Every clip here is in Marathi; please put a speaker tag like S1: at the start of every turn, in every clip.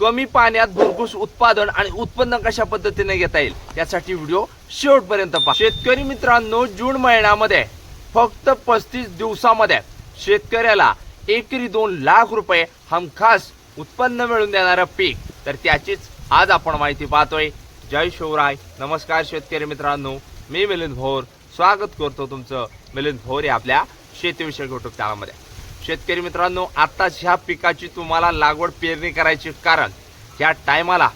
S1: कमी पाण्यात भरघूस उत्पादन आणि उत्पन्न कशा पद्धतीने घेता येईल यासाठी व्हिडिओ शेवटपर्यंत पहा. शेतकरी मित्रांनो जून महिन्यामध्ये फक्त पस्तीस दिवसामध्ये शेतकऱ्याला एकरी दोन लाख रुपये हमखास उत्पन्न मिळून देणारं पीक. तर त्याचीच आज आपण माहिती पाहतोय. जय शिवराय. नमस्कार शेतकरी मित्रांनो. मी मिलिंद भोर. स्वागत करतो तुमचं मिलिंद भोर या आपल्या शेतीविषयक युट्यूब चॅनलमध्ये शेतकरी मित्रांनो आत्ताच ह्या पिकाची तुम्हाला लागवड पेरणी करायची कारण ह्या टायमाला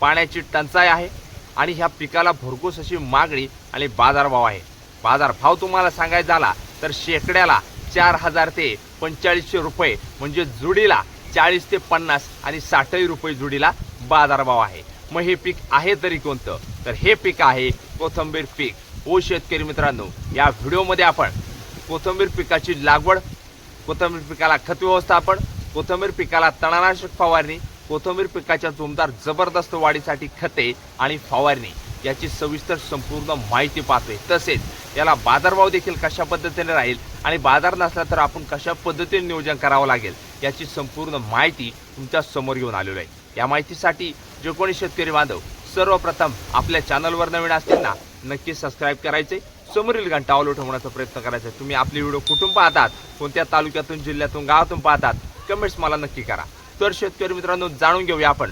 S1: पाण्याची टंचाई आहे आणि ह्या पिकाला भरघोस अशी मागणी आणि बाजारभाव आहे. बाजारभाव तुम्हाला सांगायचा झाला तर शेकड्याला चार हजार ते पंचेचाळीसशे रुपये म्हणजे जुडीला चाळीस ते पन्नास आणि साठही रुपये जुडीला बाजारभाव आहे. मग हे पीक आहे तरी कोणतं? तर हे पीक आहे कोथंबीर पीक. ओ शेतकरी मित्रांनो या व्हिडिओमध्ये आपण कोथंबीर पिकाची लागवड कोथंबीर पिकाला खत व्यवस्थापन कोथंबीर पिकाला तणनाशक फवारणी कोथंबीर पिकाच्या जोमदार जबरदस्त वाढीसाठी खते आणि फवारणी याची सविस्तर संपूर्ण माहिती पाहतोय. तसेच याला बाजारभाव देखील कशा पद्धतीने राहील आणि बाजार नसला तर आपण कशा पद्धतीने नियोजन करावं लागेल याची संपूर्ण माहिती तुमच्यासमोर घेऊन आलेलो आहे. या माहितीसाठी जे कोणी शेतकरी बांधव सर्वप्रथम आपल्या चॅनलवर नवीन असतील ना नक्की सबस्क्राईब करायचे. समोरील घंटा ऑल ठेवण्याचा प्रयत्न करायचा आहे. तुम्ही आपले व्हिडिओ कुठून पाहतात कोणत्या तालुक्यातून जिल्ह्यातून गावातून पाहतात कमेंट्स मला नक्की करा. तर शेतकरी मित्रांनो जाणून घेऊया आपण.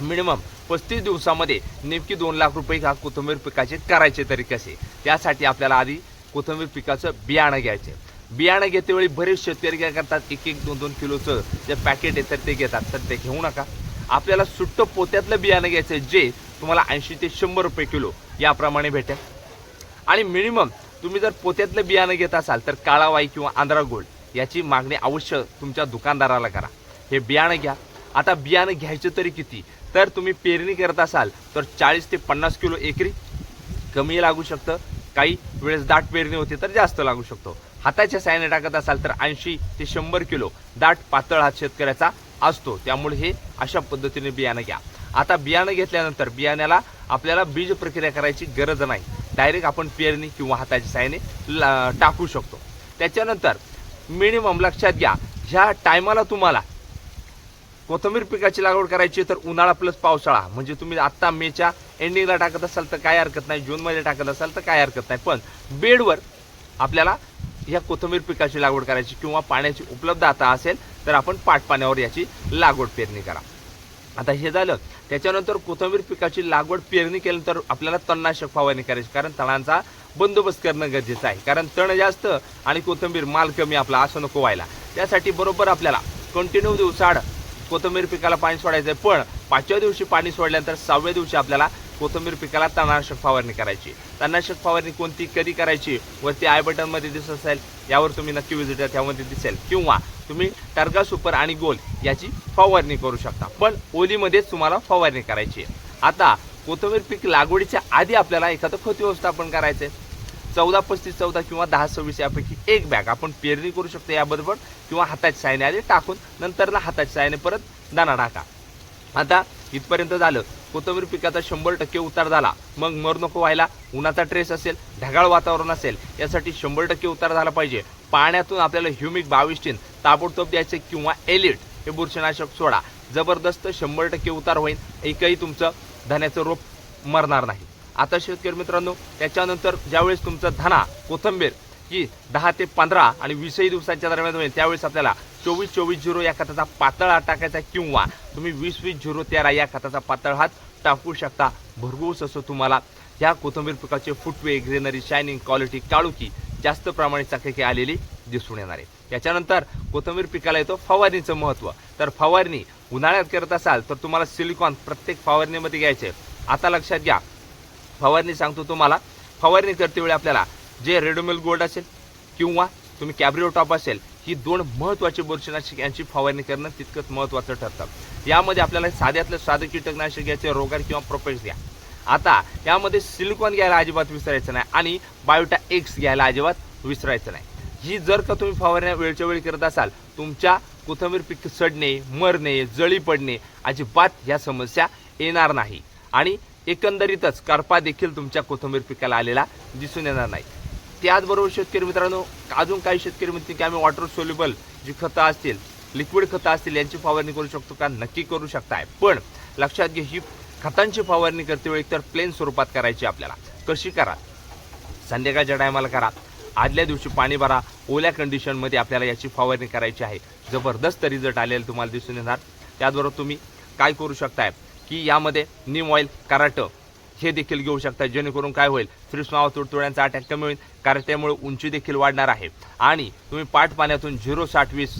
S1: मिनिमम पस्तीस दिवसामध्ये नेमकी दोन लाख रुपये ह्या कोथिंबीर पिकाचे करायचे तरी कसे? त्यासाठी आपल्याला आधी कोथिंबीर पिकाचं बियाणं घ्यायचे बियाणं घेतेवेळी बरेच शेतकरी काय करतात एक एक दोन दोन किलोचं जे पॅकेट आहे तर ते घेतात. तर ते घेऊ नका. आपल्याला सुट्ट पोत्यातलं बियाणं घ्यायचं आहे, जे तुम्हाला ऐंशी ते शंभर रुपये किलो याप्रमाणे भेटेल. आणि मिनिमम तुम्ही जर पोत्यातलं बियाणं घेत असाल तर काळावाई किंवा आंध्रा गोल्ड याची मागणी अवश्य तुमच्या दुकानदाराला करा. हे बियाणं घ्या. आता बियाणं घ्यायचं तरी किती? तर तुम्ही पेरणी करत असाल तर चाळीस ते पन्नास किलो एकरी कमी लागू शकतं. काही वेळेस दाट पेरणी होते तर जास्त लागू शकतो. हाताच्या सायने टाकत असाल तर ऐंशी ते शंभर किलो दाट पातळ हा शेतकऱ्याचा असतो. त्यामुळे हे अशा पद्धतीने बियाणं घ्या. आता बियाणं घेतल्यानंतर बियाण्याला आपल्याला बीज प्रक्रिया करायची गरज नाही. डायरेक्ट आपण पेरणी किंवा हाताच्या साहाय्याने ला- टाकू शकतो. त्याच्यानंतर मिनिमम लक्षात घ्या ह्या टायमाला तुम्हाला कोथंबीर पिकाची लागवड करायची तर उन्हाळा प्लस पावसाळा. म्हणजे तुम्ही आत्ता मेच्या एंडिंगला टाकत असाल तर काय हरकत नाही. जूनमध्ये टाकत असाल तर काय हरकत नाही. पण बेडवर आपल्याला ह्या कोथंबीर पिकाची लागवड करायची किंवा पाण्याची उपलब्धता असेल तर आपण पाटपाण्यावर याची लागवड पेरणी करा. आता हे झालं. त्याच्यानंतर कोथंबीर पिकाची लागवड पेरणी केल्यानंतर आपल्याला तणनाशक फवारणी करायची कारण तणांचा बंदोबस्त करणं गरजेचं आहे. कारण तण जास्त आणि कोथंबीर माल कमी आपला असं नको व्हायला. त्यासाठी बरोबर आपल्याला कंटिन्यू दिवसाड कोथंबीर पिकाला पाणी सोडायचं आहे पण पाचव्या दिवशी पाणी सोडल्यानंतर सहाव्या दिवशी आपल्याला कोथंबीर पिकाला तणनाशक फवारणी करायची. तणनाशक फवारणी कोणती कधी करायची वरती आय बटनमध्ये दिसत असेल यावर तुम्ही नक्की विजिट द्या त्यामध्ये दिसेल. किंवा तुम्ही टर्गा सुपर आणि गोल याची फवारणी करू शकता. पण ओलीमध्येच तुम्हाला फवारणी करायची आहे. आता कोथंबीर पीक लागवडीच्या आधी आपल्याला एखादं खत व्यवस्थापन करायचं आहे चौदा पस्तीस चौदा किंवा दहा सव्वीस यापैकी एक बॅग आपण पेरणी करू शकतो याबरोबर किंवा हाताच्या सायने आधी टाकून नंतरला हाताच्या सायने परत दाणा टाका. आता इथपर्यंत झालं. कोथंबीर पिकाचा शंभर टक्के उतार झाला. मग मर नको व्हायला उन्हाचा ट्रेस असेल ढगाळ वातावरण असेल यासाठी शंभर टक्के उतार झाला पाहिजे. पाण्यातून आपल्याला ह्युमिक बावीस ताबडतोब द्यायचे किंवा एलिट हे बुरशीनाशक सोडा. जबरदस्त शंभर टक्के उतार होईल. एकही तुमचं धन्याचं रोप मरणार नाही. आता शेतकरी मित्रांनो त्याच्यानंतर ज्यावेळेस तुमचं धना कोथंबीर की दहा ते पंधरा आणि वीसही दिवसांच्या दरम्यान होईल. त्यावेळेस आपल्याला चोवीस चोवीस झिरो या खताचा पातळ हात टाकायचा किंवा तुम्ही वीस वीस झिरो तेरा या खताचा पातळ हात टाकू शकता. भरघोस असं तुम्हाला. ह्या कोथंबीर पिकाचे फुटवे ग्रेनरी शायनिंग क्वालिटी काळुकी जास्त प्रमाणात चाककी आलेली दिसून येणार आहे. त्याच्यानंतर कोथंबीर पिकाला येतो फवारणीचं महत्त्व तर फवारणी उन्हाळ्यात करत असाल तर तुम्हाला सिलिकॉन प्रत्येक फवारणीमध्ये घ्यायचे. आता लक्षात घ्या. फवारणी सांगतो तुम्हाला. फवारणी करते वेळी आपल्याला जे रेडोमेल गोल्ड असेल किंवा तुम्ही कॅब्रिओ टॉप असेल ही दोन महत्त्वाची बुरशीनाशक यांची फवारणी करणं तितकंच महत्त्वाचं ठरतं. यामध्ये आपल्याला साध्यातलं साधं कीटकनाशक घ्यायचे रोगार किंवा प्रोपेक्स घ्या आता यामध्ये सिलिकॉन घ्यायला अजिबात विसरायचं नाही आणि बायोटा एक्स घ्यायला अजिबात विसरायचं नाही. ही जर का तुम्ही फवारण्या वेळच्या वेळी करत असाल तुमच्या कोथंबीर पीक सडणे मरणे जळी पडणे अजिबात ह्या समस्या येणार नाही. आणि एकंदरीतच करपा देखील तुमच्या कोथंबीर पिकाला आलेला दिसून येणार नाही. त्याचबरोबर शेतकरी मित्रांनो अजून काही शेतकरी म्हणतील की आम्ही वॉटर सोल्युबल जी खतं असतील लिक्विड खतं असतील यांची फवारणी करू शकतो का? नक्की करू शकताय. पण लक्षात घे ही खतांची फवारणी करते वेळी तर प्लेन स्वरूपात करायची आपल्याला. कशी करा? संध्याकाळच्या टायमाला करा. आदल्या दिवशी पाणी भरा. ओल्या कंडिशनमध्ये आपल्याला याची फवारणी करायची आहे. जबरदस्त रिझल्ट आलेला तुम्हाला दिसून येणार. त्याचबरोबर तुम्ही काय करू शकताय? की यामध्ये निम ऑइल कराटं हे देखील घेऊ शकता जेणेकरून काय होईल फ्रीज मावा तुडतुड्यांचा अटॅक कमी होईल कारण त्यामुळे उंची देखील वाढणार आहे. आणि तुम्ही पाठ पाण्यातून झिरो साठ वीस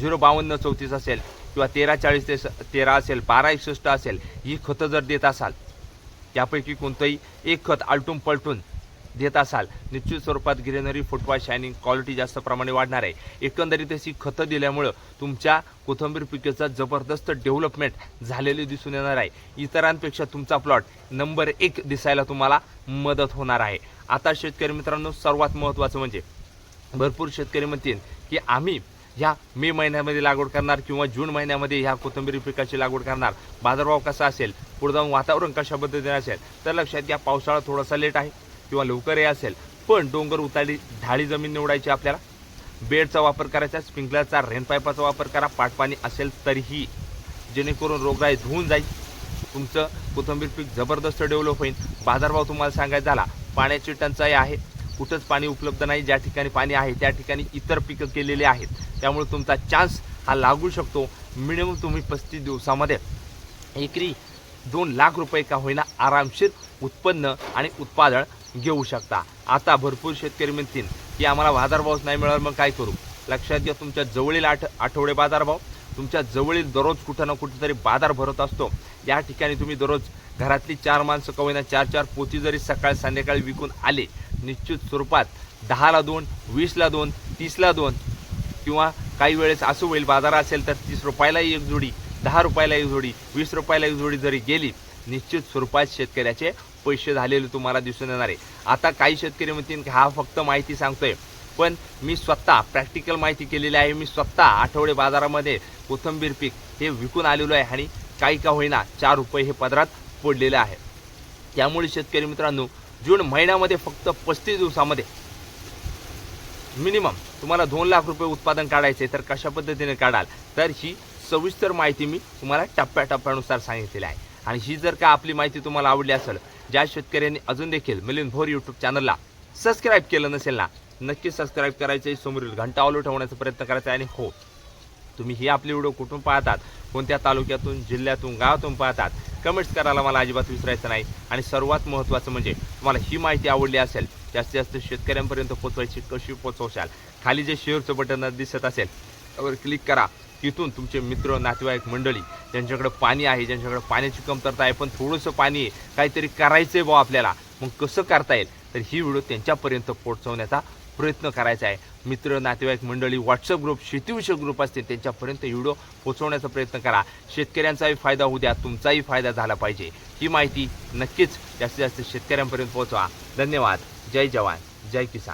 S1: झिरो बावन्न चौतीस असेल किंवा तेरा चाळीस ते स- तेरा असेल बारा एकसष्ट असेल ही खतं जर देत असाल त्यापैकी कोणतंही एक खत आलटून पलटून देत असाल. निश्चित स्वरूपात ग्रीनरी फुटवा शायनिंग क्वालिटी जास्त प्रमाणे वाढणार आहे. एकंदरीत अशी खतं दिल्यामुळं तुमच्या कोथंबीर पिकेचा जबरदस्त डेव्हलपमेंट झालेले दिसून येणार आहे. इतरांपेक्षा तुमचा प्लॉट नंबर एक दिसायला तुम्हाला मदत होणार आहे. आता शेतकरी मित्रांनो सर्वात महत्त्वाचं म्हणजे भरपूर शेतकरी म्हणतील की आम्ही ह्या मे महिन्यामध्ये लागवड करणार किंवा जून महिन्यामध्ये ह्या कोथिंबीर पिकाची लागवड करणार. बाजारभाव कसा असेल? पुढे जाऊन वातावरण कशा पद्धतीने असेल? तर लक्षात घ्या पावसाळा थोडासा लेट आहे. किंवा लवकरही असेल पण डोंगर उतारी ढाळी जमीन निवडायची आपल्याला. बेडचा वापर करायचा स्प्रिंकलरचा रेनपायपाचा वापर करा पाटपाणी असेल तरीही. जेणेकरून रोगराई धुवून जाईल. तुमचं कोथिंबीर पीक जबरदस्त डेव्हलप होईल. बाजारभाव तुम्हाला सांगायचा झाला पाण्याची टंचाई आहे. कुठंच पाणी उपलब्ध नाही ज्या ठिकाणी पाणी आहे त्या ठिकाणी इतर पिकं केलेली आहेत. त्यामुळे तुमचा चान्स हा लागू शकतो. मिनिमम तुम्ही पस्तीस दिवसामध्ये एकरी दोन लाख रुपये का होईना आरामशीर उत्पन्न आणि उत्पादन घेऊ शकता. आता भरपूर शेतकरी म्हणतील की आम्हाला बाजारभावच नाही मिळाला मग काय करू? लक्षात घ्या तुमच्या जवळील आठ आठवडे बाजारभाव तुमच्या जवळील दररोज कुठं ना कुठेतरी बाजार भरत असतो. या ठिकाणी तुम्ही दररोज घरातली चार माणसं कवयना चार चार पोती जरी सकाळ संध्याकाळी विकून आले निश्चित स्वरूपात दहाला दोन वीसला दोन तीसला दोन किंवा काही वेळेस असं होईल बाजार असेल तर तीस रुपयाला एक जोडी दहा रुपयाला एक जोडी वीस रुपयाला एक जोडी जरी गेली निश्चित स्वरूपात शेतकऱ्याचे पैसे झालेले तुम्हाला दिसून येणार आहे. आता काही शेतकरी म्हणतील की हा फक्त माहिती सांगतोय. पण मी स्वतः प्रॅक्टिकल माहिती केलेली आहे. मी स्वतः आठवडे बाजारामध्ये कोथंबीर पीक हे विकून आलेलो आहे आणि काही का होईना चार रुपये हे पदरात पडलेले आहे. त्यामुळे शेतकरी मित्रांनो जून महिन्यामध्ये फक्त पस्तीस दिवसामध्ये मिनिमम तुम्हाला दोन लाख रुपये उत्पादन काढायचे तर कशा पद्धतीने काढाल? तर ही सविस्तर माहिती मी तुम्हाला टप्प्याटप्प्यानुसार सांगितलेली आहे. आणि ही जर का आपली माहिती तुम्हाला आवडली असेल ज्या शेतकऱ्यांनी अजून देखील मिलिंद भोर यूट्यूब चॅनलला सबस्क्राईब केलं नसेल ना नक्की सबस्क्राईब करायचं समोरील घंटा ऑलो ठेवण्याचा प्रयत्न करायचा आहे आणि हो तुम्ही ही आपली व्हिडिओ कुठून पाहतात कोणत्या तालुक्यातून जिल्ह्यातून गावातून पाहतात कमेंट्स करायला मला अजिबात विसरायचं नाही. आणि सर्वात महत्त्वाचं म्हणजे तुम्हाला ही माहिती आवडली असेल जास्तीत जास्त शेतकऱ्यांपर्यंत पोचवायची कशी पोचवशाल खाली जे शेअरचं बटन दिसत असेल त्यावर क्लिक करा. तिथून तुमचे मित्र नातेवाईक मंडळी ज्यांच्याकडे पाणी आहे ज्यांच्याकडे पाण्याची कमतरता आहे पण थोडंसं पाणी आहे काहीतरी करायचं आहे बुवा आपल्याला. मग कसं करता येईल? तर ही व्हिडिओ त्यांच्यापर्यंत पोहोचवण्याचा प्रयत्न करायचा आहे. मित्र नातेवाईक मंडळी व्हॉट्सअप ग्रुप शेतीविषयक ग्रुप असतील त्यांच्यापर्यंत व्हिडिओ पोहोचवण्याचा प्रयत्न करा. शेतकऱ्यांचाही फायदा होऊ द्या तुमचाही फायदा झाला पाहिजे. ही माहिती नक्कीच जास्तीत जास्त शेतकऱ्यांपर्यंत पोहोचवा. धन्यवाद. जय जवान. जय किसान.